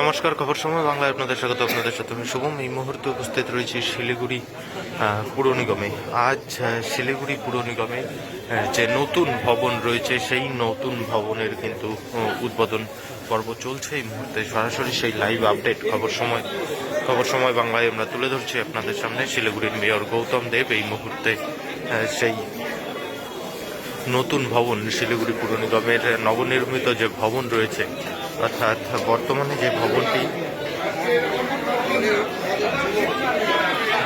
নমস্কার খবর সময় বাংলায় আপনাদের স্বাগত। আপনাদের সাথে আমি শুভম। এই মুহূর্তে উপস্থিত রয়েছি শিলিগুড়ি পুর নিগমে। আজ শিলিগুড়ি পুর নিগমে যে নতুন ভবন রয়েছে, সেই নতুন ভবনের কিন্তু উদ্বোধন পর্ব চলছে এই মুহূর্তে। সরাসরি সেই লাইভ আপডেট খবর সময় খবর সময় বাংলায় আমরা তুলে ধরছি আপনাদের সামনে। শিলিগুড়ির মেয়র গৌতম দেব এই মুহূর্তে সেই নতুন ভবন শিলিগুড়ি পুর নিগমের নবনির্মিত যে ভবন রয়েছে অর্থাৎ বর্তমানে যে ভবনটি,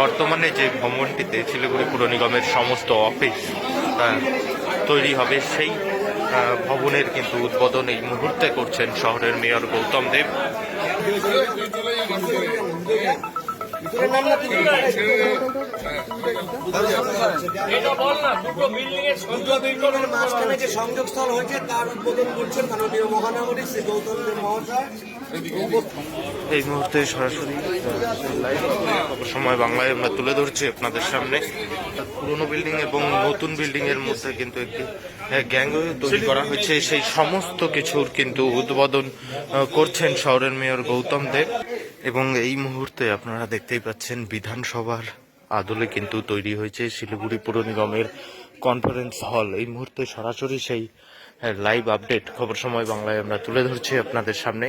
বর্তমানে যে ভবনটিতে শিলিগুড়ি পুর নিগমের সমস্ত অফিস তৈরি হবে, সেই ভবনের কিন্তু উদ্বোধন এই মুহূর্তে করছেন শহরের মেয়র গৌতম দেব। দুটো বিল্ডিং এর মাঝখানে যে সংযোগস্থল হয়েছে তার উদ্বোধন করছেন মাননীয় মহানগরী শ্রী গৌতম মহাশয়। এই মুহূর্তে সরাসরি লাইভ সময় বাংলায় আমরা তুলে ধরছি আপনাদের সামনে। পুরনো বিল্ডিং এবং নতুন বিল্ডিং এর মধ্যে কিন্তু একটি গ্যাং তৈরি করা হয়েছে। সেই সমস্ত কিছুর কিন্তু উদ্বোধন করছেন শহরের মেয়র গৌতম দেব। এবং এই মুহূর্তে আপনারা দেখতেই পাচ্ছেন বিধানসভার আদলে কিন্তু তৈরি হয়েছে শিলিগুড়ি পুর নিগমের কনফারেন্স হল এই মুহূর্তে সরাসরি সেই লাইভ আপডেট খবর সময় বাংলায় আমরা তুলে ধরছি আপনাদের সামনে।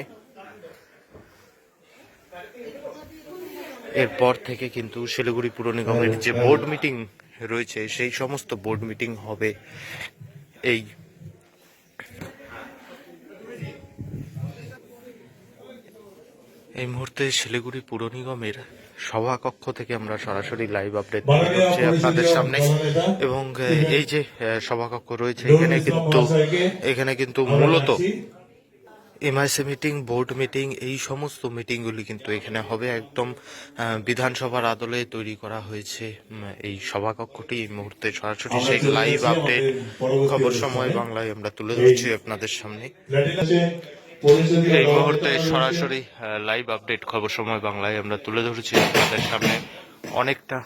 এরপর থেকে কিন্তু শিলিগুড়ি পুর নিগমের যে বোর্ড মিটিং রয়েছে, সেই সমস্ত বোর্ড মিটিং হবে এই এই মুহূর্তে শিলিগুড়ি পুর নিগমের সভাকক্ষ থেকে আমরা সরাসরি লাইভ আপডেট করছি আপনাদের সামনে। এবং এই যে সভাকক্ষ রয়েছে এখানে কিন্তু এখানে কিন্তু মূলত এমআইসি মিটিং বোর্ড মিটিং এই সমস্ত মিটিংগুলি কিন্তু এখানে হবে। একদম বিধানসভার আদলে তৈরি করা হয়েছে এই সভাকক্ষটি। এই মুহূর্তে সরাসরি সেই লাইভ আপডেট খবর সময় বাংলায় আমরা তুলে ধরছি আপনাদের সামনে। এই মুহূর্তে সরাসরি লাইভ আপডেট খবর সময় বাংলায় আমরা তুলে ধরছি। আপনাদের সামনে অনেকটা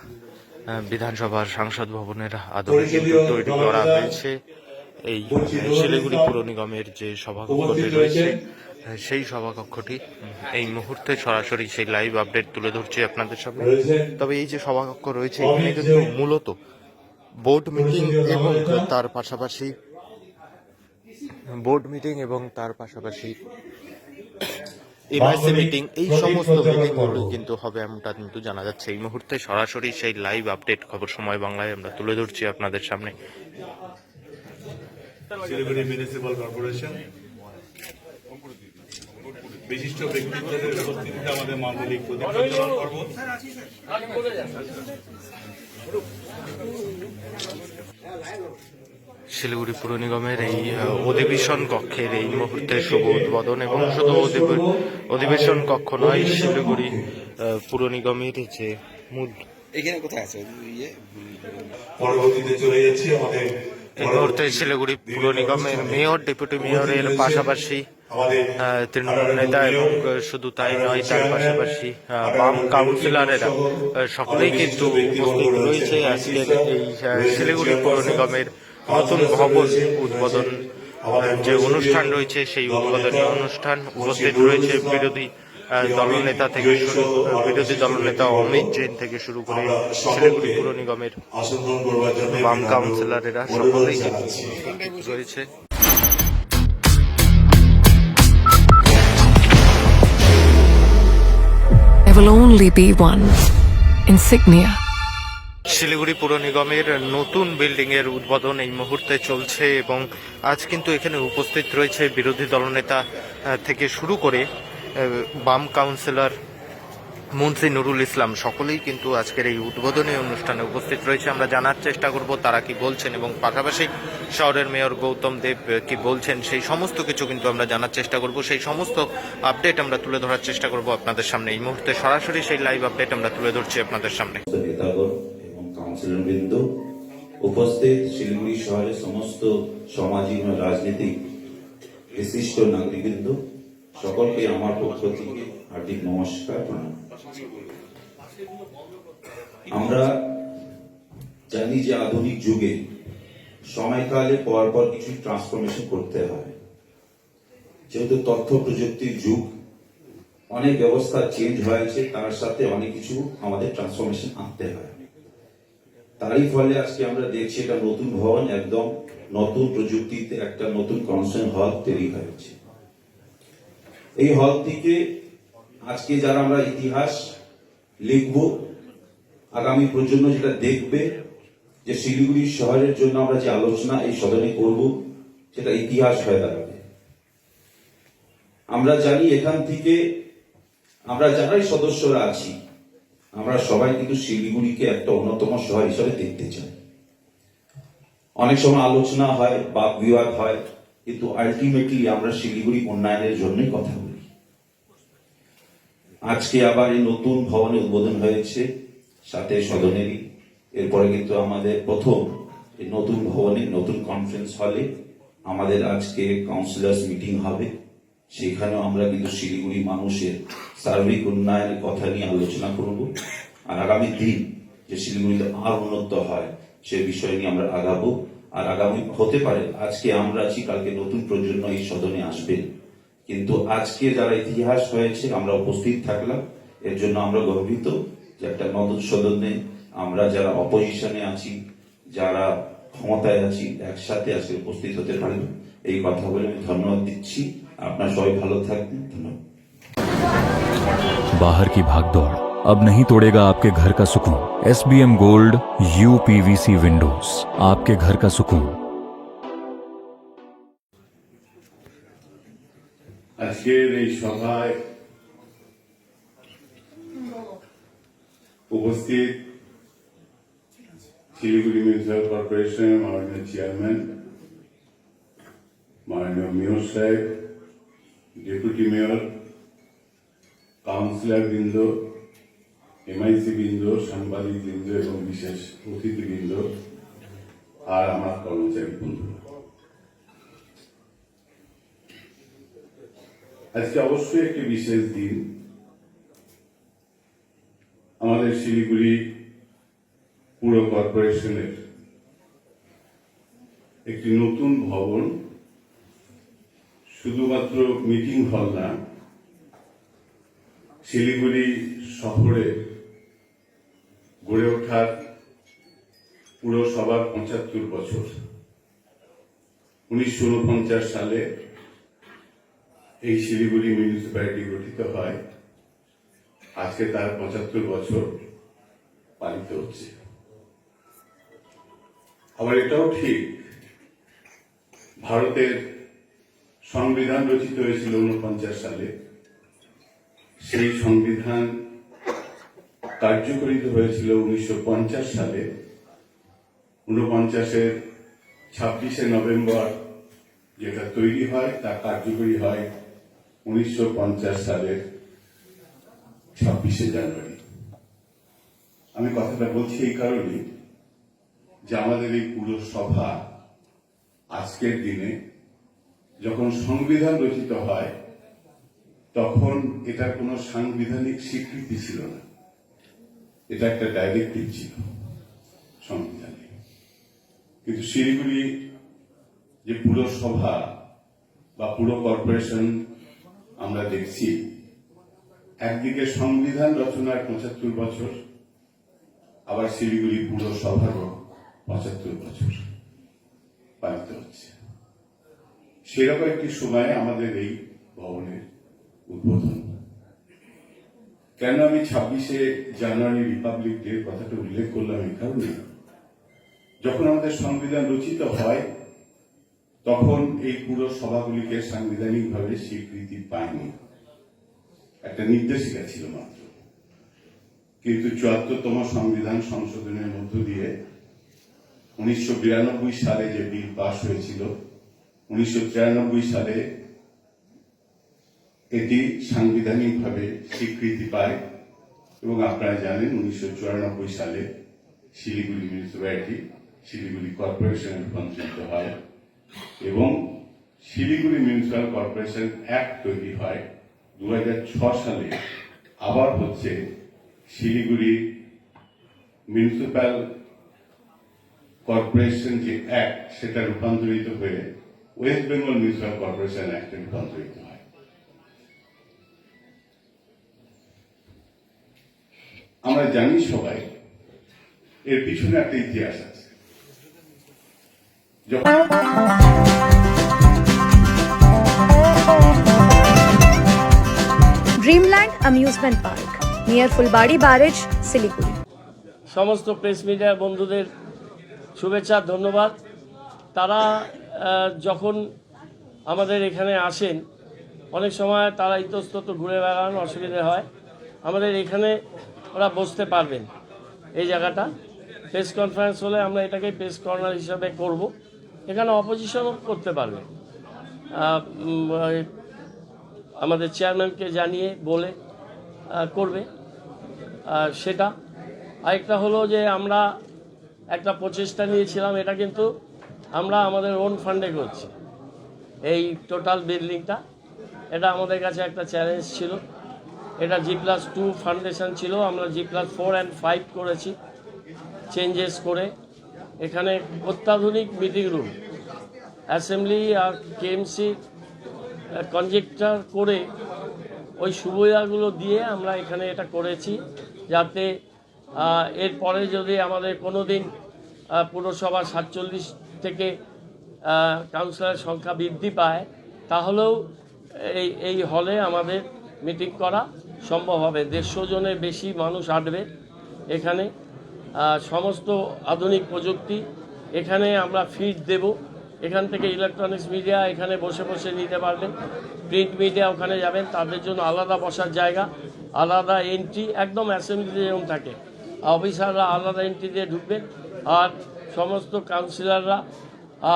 বিধানসভার সাংসদ ভবনের আদলে তৈরি করা হয়েছে। এই শিলিগুড়ি পুর নিগমের যে সভাকক্ষটি রয়েছে। সেই সভাকক্ষটি এই মুহূর্তে সরাসরি সেই লাইভ আপডেট তুলে ধরছি আপনাদের সামনে। তবে এই যে সভাকক্ষ রয়েছে এখানে কিন্তু মূলত বোর্ড মিটিং এবং তার পাশাপাশি বোর্ড মিটিং এবং তার পাশাপাশি এমআইসি মিটিং এই সমস্ত মিটিংগুলো কিন্তু হবে এমনটা কিন্তু জানা যাচ্ছে। এই মুহূর্তে সরাসরি সেই লাইভ আপডেট খবর সময় বাংলায় আমরা তুলে ধরছি আপনাদের সামনে। শিলিগুড়ি মিউনিসিপাল কর্পোরেশন বিশিষ্ট ব্যক্তিত্বদের উপস্থিতিতে আমাদের পর্ব শিলিগুড়ি পুর নিগমের এই অধিবেশন কক্ষের এই মুহূর্তে শুভ উদ্বোধন এবং শুধু অধিবে- অধিবেশন কক্ষ নয় শিলিগুড়ি পুর নিগমের যে মূল এখানে কোথায় আছে? ইয়ে? পরবর্তীতে চলে যাচ্ছি আমাদের এই মুহূর্তে শিলিগুড়ি পুর নিগমের মেয়র ডেপুটি মেয়রের পাশাপাশি তৃণমূল নেতা এবং শুধু তাই নয় তার পাশাপাশি বাম কাউন্সিলরেরা সকলেই কিন্তু উপস্থিত রয়েছে। আজকের এই শিলিগুড়ি পৌর নিগমের নতুন ভবন উদ্বোধন যে অনুষ্ঠান রয়েছে সেই উদ্বোধনী অনুষ্ঠান উপস্থিত রয়েছে বিরোধী আহ, দলনেতা থেকে শুরু বিরোধী দলনেতা অমিত জৈন থেকে শুরু করে শিলিগুড়ি পুর নিগমের বাম কাউন্সিলরেরা সকলেই রয়েছে There will only be one insignia. Siliguri পুর নিগমের নতুন বিল্ডিং এর উদ্বোধন এই মুহূর্তে চলছে এবং আজ কিন্তু এখানে উপস্থিত রয়েছে বিরোধী দলনেতা থেকে শুরু করে বাম কাউন্সিলর মুন্সি নুরুল ইসলাম সকলেই কিন্তু আজকের এই উদ্বোধনী অনুষ্ঠানে উপস্থিত রয়েছে। আমরা জানার চেষ্টা করব তারা কি বলছেন এবং পাশাপাশি শহরের মেয়র গৌতম দেব কি বলছেন, সেই সমস্ত কিছু কিন্তু আমরা জানার চেষ্টা করব। সেই সমস্ত আপডেট আমরা তুলে ধরার চেষ্টা করব আপনাদের সামনে। এই মুহূর্তে সরাসরি সেই লাইভ আপডেট আমরা তুলে ধরছি আপনাদের সামনে। সমস্ত নেতাগণ এবং কাউন্সিলর বৃন্দ উপস্থিত শিলিগুড়ি শহরের সমস্ত সামাজিক ও রাজনৈতিক বিশিষ্ট নাগরিকবৃন্দ, সকলকে আমার পক্ষ থেকে হার্দিক নমস্কার। আমরা জানি যে আধুনিক যুগে সময়কালে পর পর কিছু ট্রান্সফরমেশন করতে হয়। যেহেতু তথ্য প্রযুক্তির যুগ, অনেক ব্যবস্থা চেঞ্জ হয়েছে, তার সাথে অনেক কিছু আমাদের ট্রান্সফরমেশন আনতে হয়। তারই ফলে আজকে আমরা দেখছি এটা নতুন ভবন, একদম নতুন প্রযুক্তিতে, একটা নতুন কনসার্ন হল তৈরি হয়েছে। এই হল থেকে আজকে যারা আমরা ইতিহাস লিখব, আগামী প্রজন্ম যেটা দেখবে, যে শিলিগুড়ি শহরের জন্য আমরা যে আলোচনা এই সদনে করব, সেটা ইতিহাস হয়ে দাঁড়াবে। আমরা জানি এখান থেকে আমরা যারাই সদস্যরা আছি আমরা সবাই কিন্তু শিলিগুড়িকে একটা অন্যতম শহর হিসাবে দেখতে চাই। অনেক সময় আলোচনা হয় বা বিবাদ হয়, কিন্তু আলটিমেটলি আমরা শিলিগুড়ি উন্নয়নের জন্যই কথা বলি। আজকে আবার এই নতুন ভবনে উদ্বোধন হয়েছে সাথে সদনেরই। এরপরে কিন্তু আমাদের প্রথম নতুন ভবনে, নতুন কনফারেন্স হলে আমাদের আজকে কাউন্সিলার্স মিটিং হবে। সেখানেও আমরা কিন্তু শিলিগুড়ি মানুষের সার্বিক উন্নয়নের কথা নিয়ে আলোচনা করব। আর আগামী দিন যে শিলিগুড়িতে আর উন্নত হয়, সে বিষয় নিয়ে আমরা আগাবো। আর আগামী হতে পারে, আজকে আমরা আছি, কালকে নতুন প্রজন্ম এই সদনে আসবে। কিন্তু আজকে যারা ইতিহাস হয়েছে, আমরা উপস্থিত থাকলাম। এর জন্য আমরা গর্বিত যে একটা নতুন সদনে আমরা যারা অপোজিশনে আছি, যারা ক্ষমতায় আছি, একসাথে আজকে উপস্থিত হতে পারলাম এই কথা বলে আমি ধন্যবাদ দিচ্ছি। আপনার সবাই ভালো থাকবেন ধন্যবাদ बाहर की भागदौड़ अब नहीं तोड़ेगा आपके घर का सुकून S B M gold U PVC windows आपके घर का सुकून আজকের এই সভায় উপস্থিত শিলিগুড়ি মিউনিসিপাল কর্পোরেশনের মাননীয় চেয়ারম্যান মাননীয় মেয়র সাহেব ডেপুটি মেয়র কাউন্সিলর বৃন্দ এমআইসি বৃন্দ সাংবাদিক বৃন্দ এবং বিশেষ অতিথি বৃন্দ আর আমার কর্মচারী বন্ধুরা আজকে অবশ্যই একটি বিশেষ দিন। আমাদের শিলিগুড়ি পুর কর্পোরেশনের একটি নতুন ভবন শুধুমাত্র মিটিং হল না, শিলিগুড়ি শহরে গড়ে ওঠার পুরসভার পঁচাত্তর বছর। উনিশশো উনপঞ্চাশ সালে এই শিলিগুড়ি মিউনিসিপ্যালিটি গঠিত হয়। আজকে তার পঁচাত্তর বছর পালিত হচ্ছে। আবার এটাও ঠিক, ভারতের সংবিধান রচিত হয়েছিল উনপঞ্চাশ সালে। সেই সংবিধান কার্যকরিত হয়েছিল উনিশশো পঞ্চাশ সালে। উনপঞ্চাশের ছাব্বিশে নভেম্বর যেটা তৈরি হয়, তা কার্যকরী হয় উনিশশো সালের ছাব্বিশে জানুয়ারি। আমি কথাটা বলছি এই কারণে যে আমাদের এই পুরো সভা আজকের দিনে যখন সংবিধান রচিত হয়, তখন এটা কোনো সাংবিধানিক স্বীকৃতি ছিল না। এটা একটা ডাইরেক্টিভ ছিল সংবিধানে। কিন্তু শিলিগুড়ি যে পুরসভা বা পুরো কর্পোরেশন আমরা দেখছি, একদিকে সংবিধান রচনার পঁচাত্তর বছর, আবার শিলিগুড়ি পুরসভারও পঁচাত্তর বছর পালিত হচ্ছে। সেরকম একটি সময়ে আমাদের এই ভবনের উদ্বোধন। কেন আমি ছাব্বিশে জানুয়ারি রিপাবলিক ডে কথাটা উল্লেখ করলাম এই কারণে যখন আমাদের সংবিধান রচিত হয়, তখন এই পুরো সভাগুলিকে সাংবিধানিকভাবে স্বীকৃতি পায়নি। একটা নির্দেশিকা ছিল মাত্র। কিন্তু চুয়াত্তরতম সংবিধান সংশোধনের মধ্য দিয়ে উনিশশো বিরানব্বই সালে যে বিল পাশ হয়েছিল উনিশশো চুরানব্বই সালে এটি সাংবিধানিকভাবে স্বীকৃতি পায় এবং আপনারা জানেন উনিশশো চুরানব্বই সালে শিলিগুড়ি মিউনিসিপ্যালিটি, শিলিগুড়ি কর্পোরেশনে রূপান্তরিত হয় এবং শিলিগুড়ি মিউনিসিপ্যাল কর্পোরেশন অ্যাক্ট তৈরি হয় দু সালে। আবার হচ্ছে শিলিগুড়ি মিউনিসিপ্যাল কর্পোরেশন যে অ্যাক্ট সেটা রূপান্তরিত হয়ে ওয়েস্ট বেঙ্গল মিউনিসিপাল কর্পোরেশন অ্যাক্টে রূপান্তরিত হয় আমরা জানি সবাই এর পিছনে একটা ইতিহাস আছে। Dreamland Amusement Park near Fulbari Barrage, Siliguri. সমস্ত প্রেস মিডিয়ার বন্ধুদের শুভেচ্ছা ধন্যবাদ। তারা যখন আমাদের এখানে আসেন, অনেক সময় তারা ইতস্তত ঘুরে বেড়ান অসুবিধে হয়। আমাদের এখানে ওরা বসতে পারবেন এই জায়গাটা। প্রেস কনফারেন্স হলে আমরা এটাকে প্রেস কর্নার হিসাবে করব। এখানে অপোজিশনও করতে পারবে। আমাদের চেয়ারম্যানকে জানিয়ে বলে করবে। সেটা। আরেকটা হলো যে আমরা একটা প্রচেষ্টা নিয়েছিলাম, এটা কিন্তু আমরা আমাদের ওন ফান্ডে করছি। এই টোটাল বিল্ডিংটা এটা আমাদের কাছে একটা চ্যালেঞ্জ ছিল। এটা জি প্লাস টু ফাউন্ডেশন ছিল, আমরা G plus four and five করেছি চেঞ্জেস করে। এখানে অত্যাধুনিক মিটিং রুম অ্যাসেম্বলি আর কেএমসি কনজেক্টার করে ওই সুবিধাগুলো দিয়ে আমরা এখানে এটা করেছি, যাতে এরপরে যদি আমাদের কোনো দিন পুরসভা সাতচল্লিশ থেকে কাউন্সিলরের সংখ্যা বৃদ্ধি পায়, তাহলেও এই এই হলে আমাদের মিটিং করা সম্ভব হবে। দেড়শো জনের বেশি মানুষ আসবে এখানে। সমস্ত আধুনিক প্রযুক্তি, এখানে আমরা ফিড দেব। এখান থেকে ইলেকট্রনিক্স মিডিয়া এখানে বসে বসে নিতে পারবেন প্রিন্ট মিডিয়া ওখানে যাবেন, তাদের জন্য আলাদা বসার জায়গা, আলাদা এন্ট্রি একদম অ্যাসেম্বলি যেমন থাকে। অফিসাররা আলাদা এন্ট্রি দিয়ে ঢুকবেন। আর সমস্ত কাউন্সিলাররা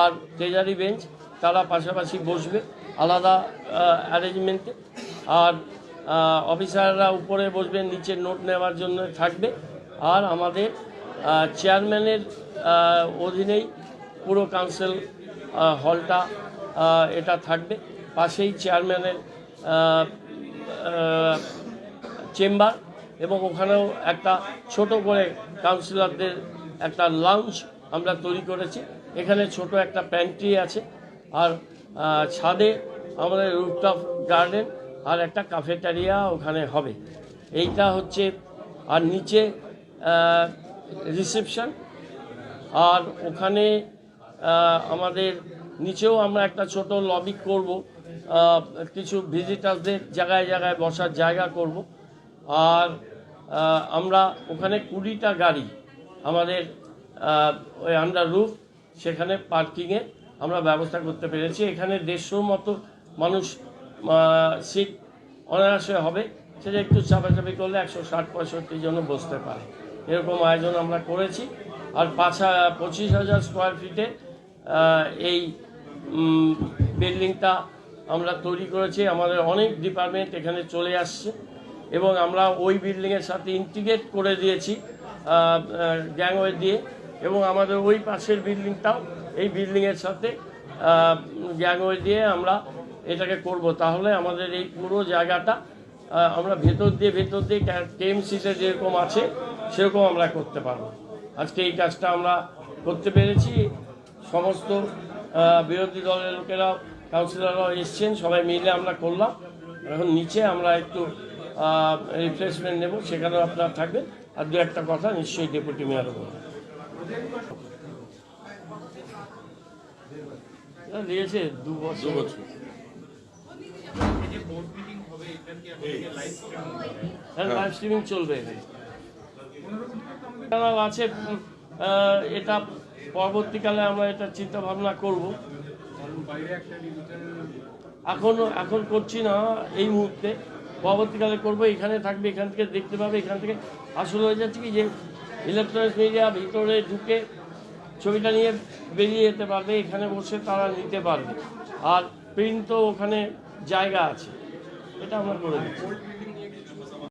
আর ট্রেজারি বেঞ্চ তারা পাশাপাশি বসবে আলাদা অ্যারেঞ্জমেন্টে আর অফিসাররা উপরে বসবেন নিচে নোট নেওয়ার জন্য থাকবে। আর আমাদের চেয়ারম্যানের অধীনেই পুরো কাউন্সিল হলটা এটা থাকবে। পাশেই চেয়ারম্যানের চেম্বার এবং ওখানেও একটা ছোট করে কাউন্সিলরদের একটা লাউঞ্জ আমরা তৈরি করেছি। এখানে ছোট একটা প্যান্ট্রি আছে আর ছাদে আমাদের রুফটপ গার্ডেন আর একটা কাফেটারিয়া ওখানে হবে। এইটা হচ্ছে, আর নিচে রিসেপশন আর ওখানে আমাদের নিচেও আমরা একটা ছোট লবি করব। কিছু ভিজিটারদের জায়গায় জায়গায় বসার জায়গা করব। আর আমরা ওখানে কুড়িটা গাড়ি আমাদের ওই আন্ডার রুফ সেখানে পার্কিংয়ে আমরা ব্যবস্থা করতে পেরেছি। এখানে দেড়শোর মতো মানুষ সিট অনায়াসে হবে। সেটা একটু চাপাচাপি করলে একশো ষাট পঁয়ষট্টি জন বসতে পারে। এরকম আয়োজন আমরা করেছি। আর পাঁচ পঁচিশ হাজার স্কোয়ার ফিটে এই বিল্ডিংটা আমরা তৈরি করেছি। আমাদের অনেক ডিপার্টমেন্ট এখানে চলে আসছে। এবং আমরা ওই বিল্ডিংয়ের সাথে ইন্টিগ্রেট করে দিয়েছি। গ্যাংওয়ে দিয়ে, এবং আমাদের ওই পাশের বিল্ডিংটাও, এই বিল্ডিংয়ের সাথে গ্যাংওয়ে দিয়ে আমরা এটাকে করব। তাহলে আমাদের এই পুরো জায়গাটা আমরা ভেতর দিয়ে ভেতর দিয়ে কেএমসিতে যেরকম আছে, সেরকম আমরা করতে পারব। আজকে এই কাজটা আমরা করতে পেরেছি। সমস্ত বিরোধী দলের লোকেরাও, কাউন্সিলররাও এসছেন, সবাই মিলে আমরা করলাম। এখন নিচে আমরা একটু রিফ্রেশমেন্ট নেব, সেখানেও আপনারা থাকবেন। আর দু একটা কথা নিশ্চয়ই ডেপুটি মেয়রও বলবেন এটা দিয়েছে দু বছর। হ্যাঁ লাইভ স্ট্রিমিং চলবে আছে এটা পরবর্তীকালে আমরা এটা চিন্তা ভাবনা করব। এখন এখন করছি না এই মুহূর্তে। পরবর্তীকালে করব, এখানে থাকবে, এখান থেকে দেখতে পাবে, এখান থেকে আসল হয়ে যাচ্ছে কি যে ইলেকট্রনিক্স মিডিয়া ভিতরে ঢুকে ছবিটা নিয়ে বেরিয়ে যেতে পারবে, এখানে বসে তারা নিতে পারবে। আর প্রিন্ট তো ওখানে জায়গা আছে, এটা আমরা করে দিচ্ছি।